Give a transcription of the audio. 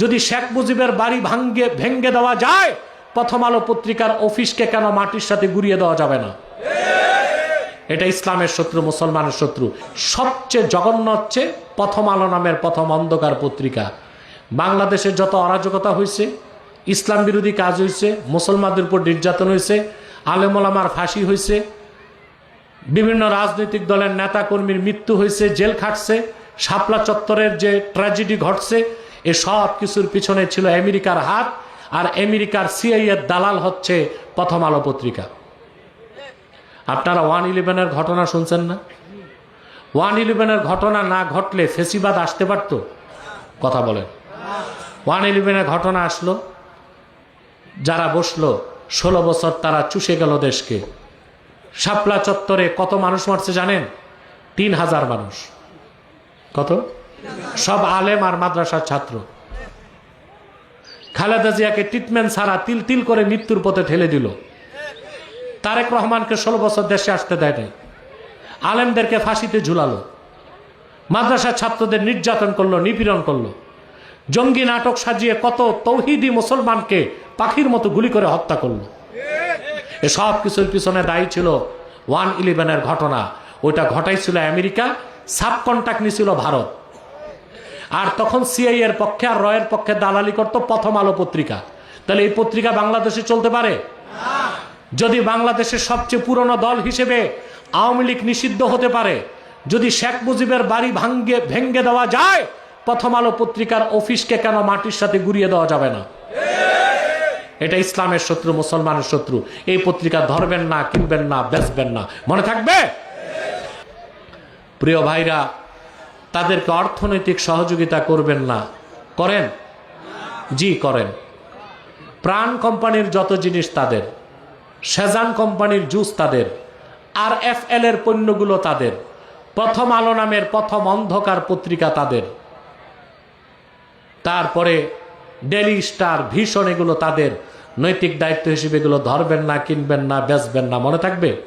যদি শেখ মুজিবের বাড়ি ভাঙ্গে, ভেঙ্গে দেওয়া যায়, প্রথম আলো পত্রিকার অফিসকে কেন মাটির সাথে গুড়িয়ে দেওয়া যাবে না? এটা ইসলামের শত্রু, মুসলমানের শত্রু। সবচেয়ে জঘন্য হচ্ছে প্রথম আলো নামের প্রথম অন্ধকার পত্রিকা। বাংলাদেশের যত অরাজকতা হয়েছে, ইসলাম বিরোধী কাজ হয়েছে, মুসলমানদের উপর নির্যাতন হয়েছে আলেমলামার ফাঁসি হয়েছে, বিভিন্ন রাজনৈতিক দলের নেতা কর্মীর মৃত্যু হয়েছে, জেল খাটছে, শাপলা চত্বরের যে ট্র্যাজেডি ঘটছে এ সব কিছুর পিছনে ছিল আমেরিকার হাত আর আমেরিকার সিআইএর দালাল হচ্ছে প্রথম আলো পত্রিকা। আপনারা ওয়ান ইলেভেনের ঘটনা শুনছেন না? ওয়ান ইলেভেনের ঘটনা না ঘটলে ফেসিবাদ আসতে পারত? কথা বলেন। ওয়ান ইলেভেনের ঘটনা আসলো, যারা বসল, ষোলো বছর তারা চুষে গেল দেশকে। শাপলা চত্বরে কত মানুষ মারছে জানেন? তিন হাজার মানুষ। কত? সব আলেম আর মাদ্রাসার ছাত্র। খালেদা জিয়াকে ট্রিটমেন্ট ছাড়া তিল তিল করে মৃত্যুর পথে ঠেলে দিল। তারেক রহমানকে ষোলো বছর দেশে আসতে দেয় নাই। আলেমদেরকে ফাঁসিতে ঝুলালো। মাদ্রাসার ছাত্রদের নির্যাতন করল, নিপীড়ন করল। জঙ্গি নাটক সাজিয়ে কত তৌহিদি মুসলমানকে পাখির মতো গুলি করে হত্যা করল। এসব কিছুর পিছনে দায়ী ছিল ওয়ান ইলেভেনের ঘটনা। ওইটা ঘটাইছিল আমেরিকা সাব কন্ট্যাক্ট নিছিল ভারত। আর তখন সিআই এর পক্ষে আর রয়ের পক্ষে দালালি করত প্রথম আলো পত্রিকা। তাহলে এই পত্রিকা বাংলাদেশে চলতে পারে? যদি বাংলাদেশের সবচেয়ে পুরনো দল হিসেবে আওয়ামী লীগ নিষিদ্ধ হতে পারে, যদি শেখ মুজিবের বাড়ি ভাঙ্গে, ভেঙ্গে দেওয়া যায়, প্রথম আলো পত্রিকার অফিসকে কেন মাটির সাথে গুড়িয়ে দেওয়া যাবে না? এটা ইসলামের শত্রু, মুসলমানের শত্রু। এই পত্রিকা ধরবেন না, কিনবেন না, বেচবেন না। মনে থাকবে? প্রিয় ভাইরা তাদেরকে অর্থনৈতিক সহযোগিতা করবেন না। করেন? জি, করেন। প্রাণ কোম্পানির যত জিনিস তাদের, সেজান কোম্পানির জুস তাদের, আর এফ এল এর পণ্যগুলো তাদের, প্রথম আলো নামের প্রথম অন্ধকার পত্রিকা তাদের, তারপরে ডেলি স্টার ভীষণ এগুলো তাদের, নৈতিক দায়িত্ব হিসেবে এগুলো ধরবেন না, কিনবেন না, বেচবেন না, মনে থাকবে?